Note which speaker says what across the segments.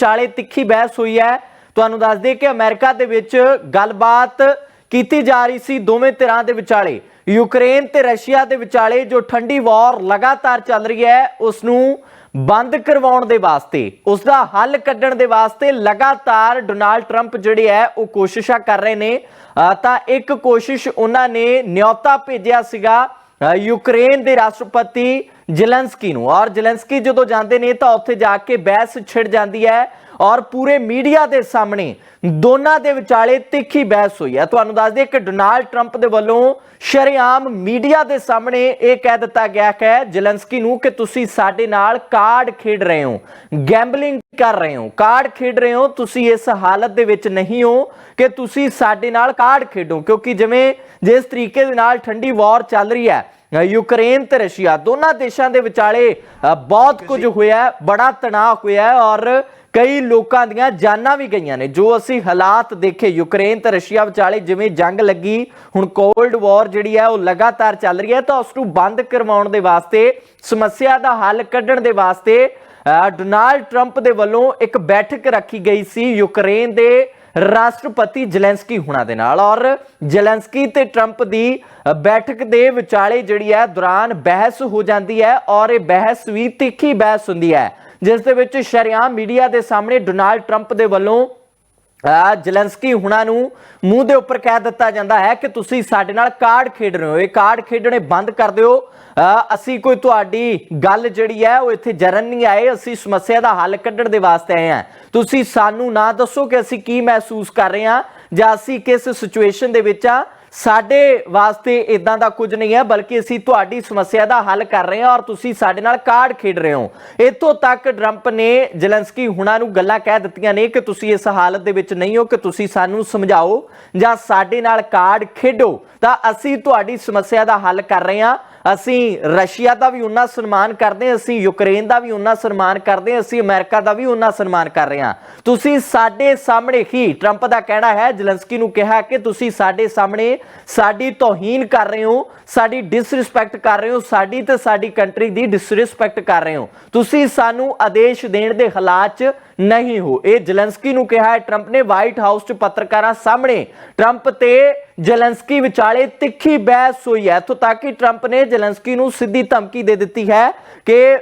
Speaker 1: ਚਾਲੇ ਤਿੱਖੀ ਬਹਿਸ ਹੋਈ ਹੈ ਤੁਹਾਨੂੰ ਦੱਸ ਦੇ ਕਿ ਅਮਰੀਕਾ ਦੇ ਵਿੱਚ ਗੱਲਬਾਤ ਕੀਤੀ ਜਾ ਰਹੀ ਸੀ ਦੋਵੇਂ ਧਿਰਾਂ ਦੇ ਵਿਚਾਲੇ ਯੂਕਰੇਨ ਤੇ ਰਸ਼ੀਆ ਦੇ ਵਿਚਾਲੇ ਜੋ ਠੰਡੀ ਵਾਰ ਲਗਾਤਾਰ ਚੱਲ ਰਹੀ ਹੈ ਉਸ ਨੂੰ ਬੰਦ ਕਰਵਾਉਣ ਦੇ ਵਾਸਤੇ ਉਸ ਦਾ ਹੱਲ ਕੱਢਣ ਦੇ ਵਾਸਤੇ ਲਗਾਤਾਰ ਡੋਨਾਲਡ 트ੰਪ ਜਿਹੜੇ ਹੈ ਉਹ ਕੋਸ਼ਿਸ਼ਾਂ ਕਰ ਰਹੇ ਨੇ ਤਾਂ ਇੱਕ ਕੋਸ਼ਿਸ਼ ਉਹਨਾਂ ਨੇ ਨਿਯੋਤਾ ਭੇਜਿਆ ਸੀਗਾ ਯੂਕਰੇਨ ਦੇ ਰਾਸ਼ਟਰਪਤੀ ਜਲੈਂਸਕੀ ਨੂੰ ਔਰ ਜਲੈਂਸਕੀ ਜਦੋਂ ਜਾਂਦੇ ਨੇ ਤਾਂ ਉੱਥੇ ਜਾ ਕੇ ਬਹਿਸ ਛਿੜ ਜਾਂਦੀ ਹੈ ਔਰ ਪੂਰੇ ਮੀਡੀਆ ਦੇ ਸਾਹਮਣੇ ਦੋਨਾਂ ਦੇ ਵਿਚਾਲੇ ਤਿੱਖੀ ਬਹਿਸ ਹੋਈ ਹੈ ਤੁਹਾਨੂੰ ਦੱਸ ਦਈਏ ਕਿ ਡੋਨਾਲਡ 트ੰਪ ਦੇ ਵੱਲੋਂ ਸ਼ਰੇਆਮ ਮੀਡੀਆ ਦੇ ਸਾਹਮਣੇ ਇਹ ਕਹਿ ਦਿੱਤਾ ਗਿਆ ਹੈ ਜਲੈਂਸਕੀ ਨੂੰ ਕਿ ਤੁਸੀਂ ਸਾਡੇ ਨਾਲ ਕਾਰਡ ਖੇਡ ਰਹੇ ਹੋ ਗੈਂਬਲਿੰਗ ਕਰ ਰਹੇ ਹੋ ਕਾਰਡ ਖੇਡ ਰਹੇ ਹੋ ਤੁਸੀਂ ਇਸ ਹਾਲਤ ਦੇ ਵਿੱਚ ਨਹੀਂ ਹੋ ਕਿ ਤੁਸੀਂ ਸਾਡੇ ਨਾਲ ਕਾਰਡ ਖੇਡੋ ਕਿਉਂਕਿ ਜਿਵੇਂ ਜਿਸ ਤਰੀਕੇ ਦੇ ਨਾਲ ਠੰਡੀ ਵਾਰ ਚੱਲ ਰਹੀ ਹੈ ਯੂਕਰੇਨ ਤੇ ਰਸ਼ੀਆ ਦੋਨਾਂ ਦੇਸ਼ਾਂ ਦੇ ਵਿਚਾਲੇ ਬਹੁਤ ਕੁਝ ਹੋਇਆ ਬੜਾ ਤਣਾਅ ਹੋਇਆ ਔਰ ਕਈ ਲੋਕਾਂ ਦੀਆਂ ਜਾਨਾਂ ਵੀ ਗਈਆਂ ਨੇ ਜੋ ਅਸੀਂ ਹਾਲਾਤ ਦੇਖੇ ਯੂਕਰੇਨ ਤੇ ਰਸ਼ੀਆ ਵਿਚਾਲੇ ਜਿਵੇਂ ਜੰਗ ਲੱਗੀ ਹੁਣ ਕੋਲਡ ਵਾਰ ਜਿਹੜੀ ਹੈ ਉਹ ਲਗਾਤਾਰ ਚੱਲ ਰਹੀ ਹੈ ਤਾਂ ਉਸ ਨੂੰ ਬੰਦ ਕਰਵਾਉਣ ਦੇ ਵਾਸਤੇ ਸਮੱਸਿਆ ਦਾ ਹੱਲ ਕੱਢਣ ਦੇ ਵਾਸਤੇ ਡੋਨਾਲਡ ਟਰੰਪ ਦੇ ਵੱਲੋਂ ਇੱਕ ਬੈਠਕ ਰੱਖੀ ਗਈ ਸੀ ਯੂਕਰੇਨ ਦੇ ਰਾਸ਼ਟਰਪਤੀ ਜ਼ੈਲੈਂਸਕੀ ਹੁਣਾਂ ਦੇ ਨਾਲ ਔਰ ਜ਼ੈਲੈਂਸਕੀ ਤੇ 트ੰਪ ਦੀ ਬੈਠਕ ਦੇ ਵਿਚਾਲੇ ਜਿਹੜੀ ਹੈ ਦੌਰਾਨ ਬਹਿਸ ਹੋ ਜਾਂਦੀ ਹੈ ਔਰ ਇਹ ਬਹਿਸ ਵੀ ਤਿੱਖੀ ਬਹਿਸ ਹੁੰਦੀ ਹੈ ਜਿਸ ਦੇ ਵਿੱਚ ਸ਼ਰਿਆਮ ਮੀਡੀਆ ਦੇ ਸਾਹਮਣੇ ਡੋਨਾਲਡ 트ੰਪ ਦੇ ਵੱਲੋਂ ਜਲੈਂਸਕੀ ਹੁਣਾਂ ਨੂੰ ਮੂੰਹ ਦੇ ਉੱਪਰ ਕਹਿ ਦਿੱਤਾ ਜਾਂਦਾ ਹੈ ਕਿ ਤੁਸੀਂ ਸਾਡੇ ਨਾਲ ਕਾਰਡ ਖੇਡ ਰਹੇ ਹੋ ਇਹ ਕਾਰਡ ਖੇਡਣੇ ਬੰਦ ਕਰ ਦਿਓ ਅਸੀਂ ਕੋਈ ਤੁਹਾਡੀ ਗੱਲ ਜਿਹੜੀ ਹੈ ਉਹ ਇੱਥੇ ਜਰਨ ਨਹੀਂ ਆਏ ਅਸੀਂ ਸਮੱਸਿਆ ਦਾ ਹੱਲ ਕੱਢਣ ਦੇ ਵਾਸਤੇ ਆਏ ਹਾਂ ਤੁਸੀਂ ਸਾਨੂੰ ਨਾ ਦੱਸੋ ਕਿ ਅਸੀਂ ਕੀ ਮਹਿਸੂਸ ਕਰ ਰਹੇ ਹਾਂ ਜਾਂ ਅਸੀਂ ਕਿਸ ਸਿਚੁਏਸ਼ਨ ਦੇ ਵਿੱਚ ਆ ਸਾਡੇ ਵਾਸਤੇ ਇਦਾਂ ਦਾ ਕੁਝ ਨਹੀਂ ਹੈ ਬਲਕਿ ਅਸੀਂ ਤੁਹਾਡੀ ਸਮੱਸਿਆ ਦਾ ਹੱਲ ਕਰ ਰਹੇ ਹਾਂ ਔਰ ਤੁਸੀਂ ਸਾਡੇ ਨਾਲ ਕਾਰਡ ਖੇਡ ਰਹੇ ਹੋ ਇਤੋਂ ਤੱਕ ਟਰੰਪ ਨੇ ਜ਼ੈਲੈਂਸਕੀ ਹੁਣਾਂ ਨੂੰ ਗੱਲਾਂ ਕਹਿ ਦਿੱਤੀਆਂ ਨੇ ਕਿ ਤੁਸੀਂ ਇਸ ਹਾਲਤ ਦੇ ਵਿੱਚ ਨਹੀਂ ਹੋ ਕਿ ਤੁਸੀਂ ਸਾਨੂੰ ਸਮਝਾਓ ਜਾਂ ਸਾਡੇ ਨਾਲ ਕਾਰਡ ਖੇਡੋ ਤਾਂ ਅਸੀਂ ਤੁਹਾਡੀ ਸਮੱਸਿਆ ਦਾ ਹੱਲ ਕਰ ਰਹੇ ਹਾਂ ਅਸੀਂ ਰਸ਼ੀਆ ਦਾ ਵੀ ਉਹਨਾਂ ਸਨਮਾਨ ਕਰਦੇ ਅਸੀਂ ਯੂਕਰੇਨ ਦਾ ਵੀ ਉਹਨਾਂ ਸਨਮਾਨ ਕਰਦੇ ਅਸੀਂ ਅਮਰੀਕਾ ਦਾ ਵੀ ਉਹਨਾਂ ਸਨਮਾਨ ਕਰ ਰਹੇ ਹਾਂ ਤੁਸੀਂ ਸਾਡੇ ਸਾਹਮਣੇ ਹੀ 트ੰਪ ਦਾ ਕਹਿਣਾ ਹੈ ਜਲੰਸਕੀ ਨੂੰ ਕਿਹਾ ਕਿ ਤੁਸੀਂ ਸਾਡੇ ਸਾਹਮਣੇ ਸਾਡੀ ਤੋਹੀਨ ਕਰ ਰਹੇ ਹੋ ਸਾਡੀ ਡਿਸਰਿਸਪੈਕਟ ਕਰ ਰਹੇ ਹੋ ਸਾਡੀ ਤੇ ਸਾਡੀ ਕੰਟਰੀ ਦੀ ਡਿਸਰਿਸਪੈਕਟ ਕਰ ਰਹੇ ਹੋ ਤੁਸੀਂ ਸਾਨੂੰ ਆਦੇਸ਼ ਦੇਣ ਦੇ ਹਾਲਾਤ 'ਚ ਨਹੀਂ ਹੋ ਇਹ ਜਲੈਂਸਕੀ ਨੂੰ ਕਿਹਾ ਹੈ 트럼ਪ ਨੇ ਵਾਈਟ ਹਾਊਸ 'ਚ ਪੱਤਰਕਾਰਾਂ ਸਾਹਮਣੇ 트럼ਪ ਤੇ ਜਲੈਂਸਕੀ ਵਿਚਾਲੇ ਤਿੱਖੀ ਬਹਿਸ ਹੋਈ ਹੈ ਇਥੋਂ ਤੱਕ ਕਿ 트럼ਪ ਨੇ ਜਲੈਂਸਕੀ ਨੂੰ ਸਿੱਧੀ ਧਮਕੀ ਦੇ ਦਿੱਤੀ ਹੈ ਕਿ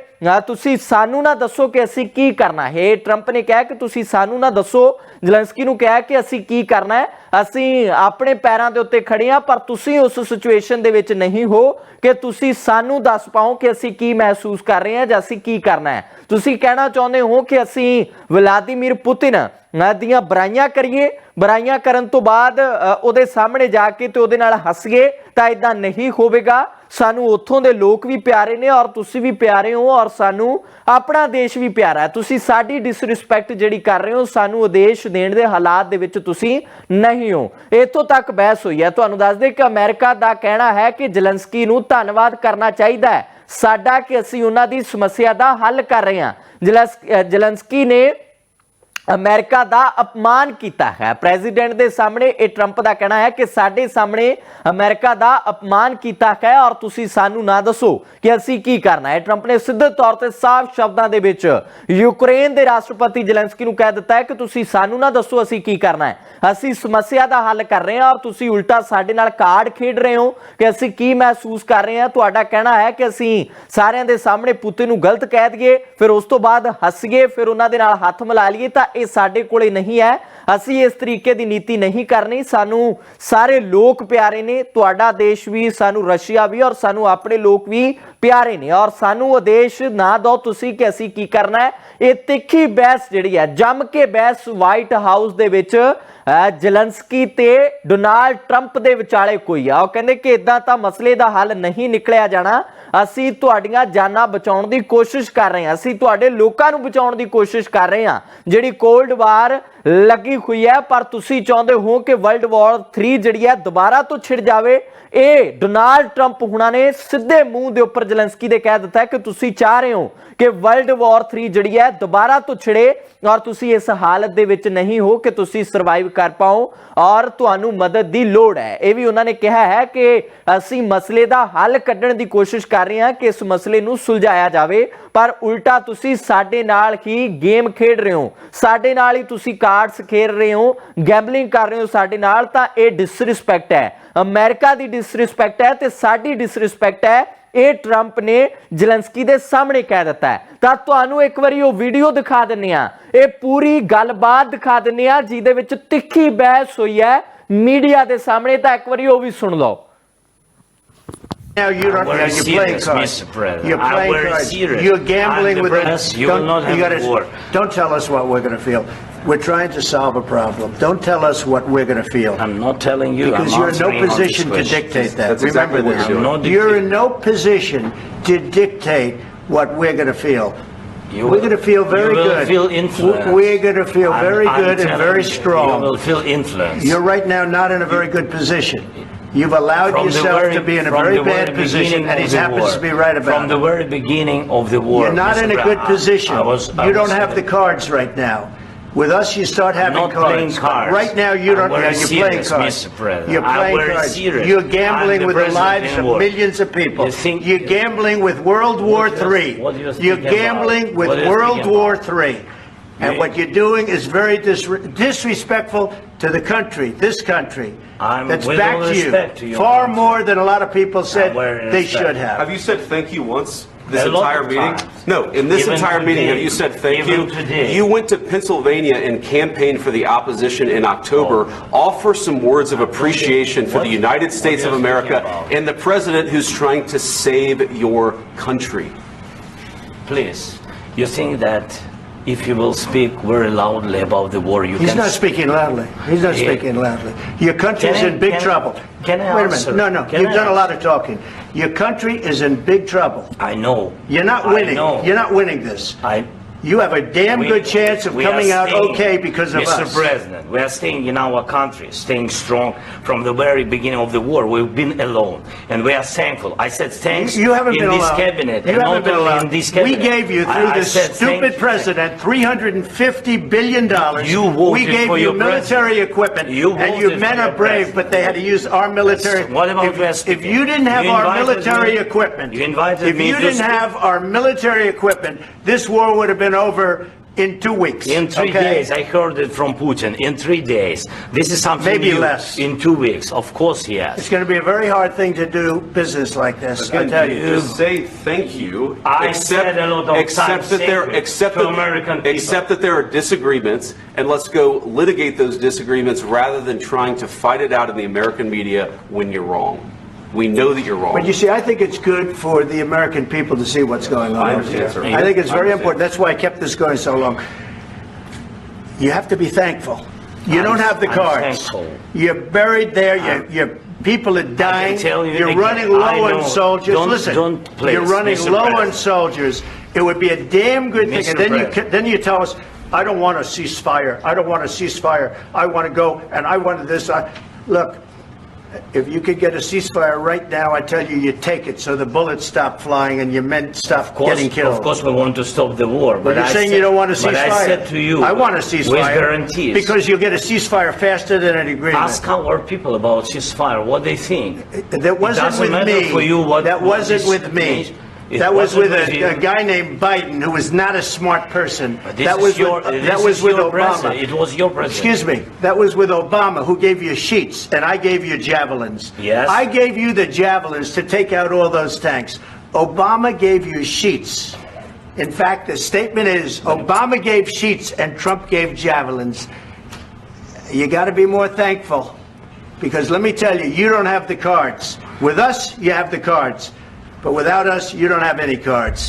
Speaker 1: ਤੁਸੀਂ ਸਾਨੂੰ ਨਾ ਦੱਸੋ ਕਿ ਅਸੀਂ ਕੀ ਕਰਨਾ ਹੈ 트럼ਪ ਨੇ ਕਿਹਾ ਕਿ ਤੁਸੀਂ ਸਾਨੂੰ ਨਾ ਦੱਸੋ ਜ਼ਲੈਂਸਕੀ ਨੂੰ ਕਿਹਾ ਕਿ ਅਸੀਂ ਕੀ ਕਰਨਾ ਹੈ ਅਸੀਂ ਆਪਣੇ ਪੈਰਾਂ ਦੇ ਉੱਤੇ ਖੜੇ ਆ ਪਰ ਤੁਸੀਂ ਉਸ ਸਿਚੁਏਸ਼ਨ ਦੇ ਵਿੱਚ ਨਹੀਂ ਹੋ ਕਿ ਤੁਸੀਂ ਸਾਨੂੰ ਦੱਸ ਪਾਓ ਕਿ ਅਸੀਂ ਕੀ ਮਹਿਸੂਸ ਕਰ ਰਹੇ ਹਾਂ ਜਾਂ ਅਸੀਂ ਕੀ ਕਰਨਾ ਹੈ ਤੁਸੀਂ ਕਹਿਣਾ ਚਾਹੁੰਦੇ ਹੋ ਕਿ ਅਸੀਂ ਵਲਾਦੀਮੀਰ ਪੁਤਿਨ ਦੀਆਂ ਬਰਾਈਆਂ ਕਰੀਏ ਬਰਾਈਆਂ ਕਰਨ ਤੋਂ ਬਾਅਦ ਉਹਦੇ ਸਾਹਮਣੇ ਜਾ ਕੇ ਤੇ ਉਹਦੇ ਨਾਲ ਹੱਸੀਏ ਤਾਂ ਇਦਾਂ ਨਹੀਂ ਹੋਵੇਗਾ ਸਾਨੂੰ ਉੱਥੋਂ ਦੇ ਲੋਕ ਵੀ ਪਿਆਰੇ ਨੇ ਔਰ ਤੁਸੀਂ ਵੀ ਪਿਆਰੇ ਹੋ ਔਰ ਸਾਨੂੰ ਆਪਣਾ ਦੇਸ਼ ਵੀ ਪਿਆਰਾ ਹੈ ਤੁਸੀਂ ਸਾਡੀ ਡਿਸਰਿਸਪੈਕਟ ਜਿਹੜੀ ਕਰ ਰਹੇ ਹੋ ਸਾਨੂੰ ਉਦੇਸ਼ ਦੇਣ ਦੇ ਹਾਲਾਤ ਦੇ ਵਿੱਚ ਤੁਸੀਂ ਨਹੀਂ ਹੋ ਇਥੋਂ ਤੱਕ ਬਹਿਸ ਹੋਈ ਹੈ ਤੁਹਾਨੂੰ ਦੱਸ ਦੇ ਕਿ ਅਮਰੀਕਾ ਦਾ ਕਹਿਣਾ ਹੈ ਕਿ ਜ਼ਲਨਸਕੀ ਨੂੰ ਧੰਨਵਾਦ ਕਰਨਾ ਚਾਹੀਦਾ ਹੈ ਸਾਡਾ ਕਿ ਅਸੀਂ ਉਹਨਾਂ ਦੀ ਸਮੱਸਿਆ ਦਾ ਹੱਲ ਕਰ ਰਹੇ ਹਾਂ ਜ਼ਲਨਸਕੀ ਨੇ ਅਮਰੀਕਾ ਦਾ ਅਪਮਾਨ ਕੀਤਾ ਹੈ ਪ੍ਰੈਜ਼ੀਡੈਂਟ ਦੇ ਸਾਹਮਣੇ ਇਹ 트ੰਪ ਦਾ ਕਹਿਣਾ ਹੈ ਕਿ ਸਾਡੇ ਸਾਹਮਣੇ ਅਮਰੀਕਾ ਦਾ ਅਪਮਾਨ ਕੀਤਾ ਹੈ ਔਰ ਤੁਸੀਂ ਸਾਨੂੰ ਨਾ ਦੱਸੋ ਕਿ ਅਸੀਂ ਕੀ ਕਰਨਾ ਹੈ 트ੰਪ ਨੇ ਸਿੱਧੇ ਤੌਰ ਤੇ ਸਾਫ਼ ਸ਼ਬਦਾਂ ਦੇ ਵਿੱਚ ਯੂਕਰੇਨ ਦੇ ਰਾਸ਼ਟਰਪਤੀ ਜ਼ੈਲੈਂਸਕੀ ਨੂੰ ਕਹਿ ਦਿੱਤਾ ਹੈ ਕਿ ਤੁਸੀਂ ਸਾਨੂੰ ਨਾ ਦੱਸੋ ਅਸੀਂ ਕੀ ਕਰਨਾ ਹੈ ਅਸੀਂ ਸਮੱਸਿਆ ਦਾ ਹੱਲ ਕਰ ਰਹੇ ਹਾਂ ਔਰ ਤੁਸੀਂ ਉਲਟਾ ਸਾਡੇ ਨਾਲ ਕਾਰਡ ਖੇਡ ਰਹੇ ਹੋ ਕਿ ਅਸੀਂ ਕੀ ਮਹਿਸੂਸ ਕਰ ਰਹੇ ਹਾਂ ਤੁਹਾਡਾ ਕਹਿਣਾ ਹੈ ਕਿ ਅਸੀਂ ਸਾਰਿਆਂ ਦੇ ਸਾਹਮਣੇ ਪੁੱਤੇ ਨੂੰ ਗਲਤ ਕਹਿ ਦਈਏ ਫਿਰ ਉਸ ਤੋਂ ਬਾਅਦ ਹੱਸ ਗਏ ਫਿਰ ਉਹਨਾਂ ਦੇ ਨਾਲ ਹੱਥ ਮਿਲਾ ਲਈਏ ਤਾਂ ਇਹ ਸਾਡੇ ਕੋਲੇ ਨਹੀਂ ਹੈ ਅਸੀਂ ਇਸ ਤਰੀਕੇ ਦੀ ਨੀਤੀ ਨਹੀਂ ਕਰਨੀ ਸਾਨੂੰ ਸਾਰੇ ਲੋਕ ਪਿਆਰੇ ਨੇ ਤੁਹਾਡਾ ਦੇਸ਼ ਵੀ ਸਾਨੂੰ ਰਸ਼ੀਆ ਵੀ ਔਰ ਸਾਨੂੰ ਆਪਣੇ ਲੋਕ ਵੀ ਪਿਆਰੇ ਨੇ ਔਰ ਸਾਨੂੰ ਆਦੇਸ਼ ਨਾ ਦੋ ਤੁਸੀਂ ਕਿ ਅਸੀਂ ਕੀ ਕਰਨਾ ਹੈ ਇਹ ਤਿੱਖੀ ਬਹਿਸ ਜਿਹੜੀ ਹੈ ਜੰਮ ਕੇ ਬਹਿਸ ਵਾਈਟ ਹਾਊਸ ਦੇ ਵਿੱਚ ਜਲਨਸਕੀ ਤੇ ਡੋਨਾਲਡ ਟਰੰਪ ਦੇ ਵਿਚਾਲੇ ਕੋਈ ਆ ਉਹ ਕਹਿੰਦੇ ਕਿ ਇਦਾਂ ਤਾਂ ਮਸਲੇ ਦਾ ਹੱਲ ਨਹੀਂ ਨਿਕਲਿਆ ਜਾਣਾ ਅਸੀਂ ਤੁਹਾਡੀਆਂ ਜਾਨਾਂ ਬਚਾਉਣ ਦੀ ਕੋਸ਼ਿਸ਼ ਕਰ ਰਹੇ ਹਾਂ ਅਸੀਂ ਤੁਹਾਡੇ ਲੋਕਾਂ ਨੂੰ ਬਚਾਉਣ ਦੀ ਕੋਸ਼ਿਸ਼ ਕਰ ਰਹੇ ਹਾਂ ਜਿਹੜੀ ਕੋਲਡ ਵਾਰ ਲੱਗੀ ਹੋਈ ਹੈ ਪਰ ਤੁਸੀਂ ਚਾਹੁੰਦੇ ਹੋ ਕਿ ਵਰਲਡ ਵਾਰ 3 ਜਿਹੜੀ ਹੈ ਦੁਬਾਰਾ ਤੋਂ ਛਿੜ ਜਾਵੇ ਇਹ ਡੋਨਾਲਡ 트ੰਪ ਹੁਣਾਂ ਨੇ ਸਿੱਧੇ ਮੂੰਹ ਦੇ ਉੱਪਰ ਜਲੈਂਸਕੀ ਦੇ ਕਹਿ ਦਿੱਤਾ ਕਿ ਤੁਸੀਂ ਚਾਹ ਰਹੇ ਹੋ ਕਿ ਵਰਲਡ ਵਾਰ 3 ਜਿਹੜੀ ਹੈ ਦੁਬਾਰਾ ਤੋਂ ਛਿੜੇ ਔਰ ਤੁਸੀਂ ਇਸ ਹਾਲਤ ਦੇ ਵਿੱਚ ਨਹੀਂ ਹੋ ਕਿ ਤੁਸੀਂ ਸਰਵਾਈਵ ਕਰ ਪਾਓ ਔਰ ਤੁਹਾਨੂੰ ਮਦਦ ਦੀ ਲੋੜ ਹੈ ਇਹ ਵੀ ਉਹਨਾਂ ਨੇ ਕਿਹਾ ਹੈ ਕਿ ਅਸੀਂ ਮਸਲੇ ਦਾ ਹੱਲ ਕੱਢਣ ਦੀ ਕੋਸ਼ਿਸ਼ ਕਰ ਰਹੇ ਹਾਂ ਕਿ ਇਸ ਮਸਲੇ ਨੂੰ ਸੁਲਝਾਇਆ ਜਾਵੇ ਪਰ ਉਲਟਾ ਤੁਸੀਂ ਸਾਡੇ ਨਾਲ ਹੀ ਗੇਮ ਖੇਡ ਰਹੇ ਹੋ ਸਾਡੇ ਨਾਲ ਹੀ ਤੁਸੀਂ ਕਾਰਡਸ ਖੇਡ ਰਹੇ ਹੋ ਗੈਂਬਲਿੰਗ ਕਰ ਰਹੇ ਹੋ ਸਾਡੇ ਨਾਲ ਤਾਂ ਇਹ ਡਿਸਰਿਸਪੈਕਟ ਹੈ ਅਮਰੀਕਾ ਦੀ ਡਿਸਰਿਸਪੈਕਟ ਹੈ ਤੇ ਸਾਡੀ ਡਿਸਰਿਸਪੈਕਟ ਹੈ ਇਹ 트ੰਪ ਨੇ ਜਲੰਸਕੀ ਦੇ ਸਾਹਮਣੇ ਕਹਿ ਦਿੱਤਾ ਤਾਂ ਤੁਹਾਨੂੰ ਇੱਕ ਵਾਰੀ ਉਹ ਵੀਡੀਓ ਦਿਖਾ ਦਿੰਨੇ ਆ ਇਹ ਪੂਰੀ ਗੱਲਬਾਤ ਦਿਖਾ ਦਿੰਨੇ ਆ ਜਿਹਦੇ ਵਿੱਚ ਤਿੱਖੀ ਬਹਿਸ ਹੋਈ ਹੈ ਮੀਡੀਆ ਦੇ ਸਾਹਮਣੇ ਤਾਂ ਇੱਕ ਵਾਰੀ ਉਹ ਵੀ ਸੁਣ ਲਓ
Speaker 2: Now you're not,
Speaker 3: now we you're playing
Speaker 2: cards. Mr. President.
Speaker 3: You're playing are cards. serious.
Speaker 2: You're gambling I'm the with. us. You don't- not
Speaker 3: have gotta- war. Don't tell us what we're gonna feel.
Speaker 2: We're trying to solve a problem. Don't tell us what we're gonna feel.
Speaker 3: I'm not telling you, I'm
Speaker 2: Because you're in no position to dictate that. That's Remember what you're You're in no position to dictate what we're gonna feel. You We're gonna feel you very will good.
Speaker 3: feel influence.
Speaker 2: We're gonna feel I'm- very good and very strong. You strong.
Speaker 3: will feel influence.
Speaker 2: You're right now not in a very good position. You've allowed From yourself very- to be in a very bad position, and he happens to be right about From
Speaker 3: about the very beginning of the war.
Speaker 2: You're not Mr. in a good position. I was- I You don't have the cards right now. With us, you start having
Speaker 3: not playing cards.
Speaker 2: Right now, you I'm don't,
Speaker 3: very yeah, you're playing serious,
Speaker 2: cards. Mr. President. You're I'm playing cards. serious. You're gambling the with the lives of millions of people. You think- You're gambling with World War what you- III. you are gambling with World War about? III. And what you're doing is very dis- disrespectful to the country, this country. I'm- That's with back all respect to you. Far more than a lot of people said they respect. should Have
Speaker 4: have. you said thank you once this A entire meeting? times. No, in this Even entire meeting, have you said thank Even you? today. You went to Pennsylvania and campaigned for the opposition in October. Oh. Offer some words of appreciation for the United States of America and the president who's trying to save your country.
Speaker 3: Please, you think that if you will speak very loudly about the war, you
Speaker 2: He's can. not speaking loudly. He's not Yeah. speaking loudly. Your country is I- in big can- trouble.
Speaker 3: can I answer? Wait a minute.
Speaker 2: No, no. Can You've I done a lot of talking. Your country is in big trouble. I know. You're not I winning. know. You're not winning this. I you have a damn We- good chance of we are coming out okay because of
Speaker 3: us. Mr. President, we are staying in our country, staying strong from the very beginning of the war. We've been alone, and we are thankful. I said thanks You haven't in been allowed. this cabinet,
Speaker 2: You and haven't been alone.
Speaker 3: in allowed. this We
Speaker 2: gave you, I- through I this said stupid president, $350 billion.
Speaker 3: You We gave for you your
Speaker 2: military president. equipment. You And voted your men are brave, president. but they had to use our military.
Speaker 3: What about If-
Speaker 2: If you didn't have You our military me- equipment. you invited me If to you didn't speak. have our military equipment, this war would have been and over in two weeks.
Speaker 3: In three okay? days, I heard it from Putin. In three days, this is something
Speaker 2: maybe new. less.
Speaker 3: In two weeks, of course, yes.
Speaker 2: It's going to be a very hard thing to do business like this.
Speaker 4: Again, I tell you, just say thank you.
Speaker 3: I accept said a lot
Speaker 4: of except that there, except that, American except that there are disagreements, and let's go litigate those disagreements rather than trying to fight it out in the American media when you're wrong. We know that you're wrong.
Speaker 2: But you see, I think it's good for the American people to see what's going
Speaker 4: on. I I
Speaker 2: think it's very important. That's why I kept this going so long. You have to be thankful. You don't have the I'm cards. thankful. You're buried there, your, your people are dying, tell you you're again, running low on soldiers. Don't- Listen, don't play you're running Mr. low on soldiers. It would be a damn good thing, and then you, then you tell us, I don't want a ceasefire, I don't want a ceasefire, I want to go, and I wanted this, I, look, if you could get a ceasefire right now, I tell you, you take it, so the bullets stop flying and your men stop
Speaker 3: course- getting killed. Of course, we want to stop the war, but
Speaker 2: But you're I saying you don't want a ceasefire. But I said to you. I want a ceasefire. With guarantees. Because you'll get a ceasefire faster than an agreement.
Speaker 3: Ask our people about ceasefire, what they think.
Speaker 2: That wasn't doesn't with matter me. for you what. That wasn't with me. means. It That was with a, a guy named Biden, who was not a smart person. this was your- with, that was with your
Speaker 3: president. Obama. It was your president.
Speaker 2: Excuse me, that was with Obama, who gave you sheets, and I gave you javelins. Yes. I gave you the javelins to take out all those tanks. Obama gave you sheets. In fact, the statement is, Obama gave sheets and Trump gave javelins. You gotta be more thankful, because let me tell you, you don't have the cards. With us, you have the cards. But without us, you don't have any cards.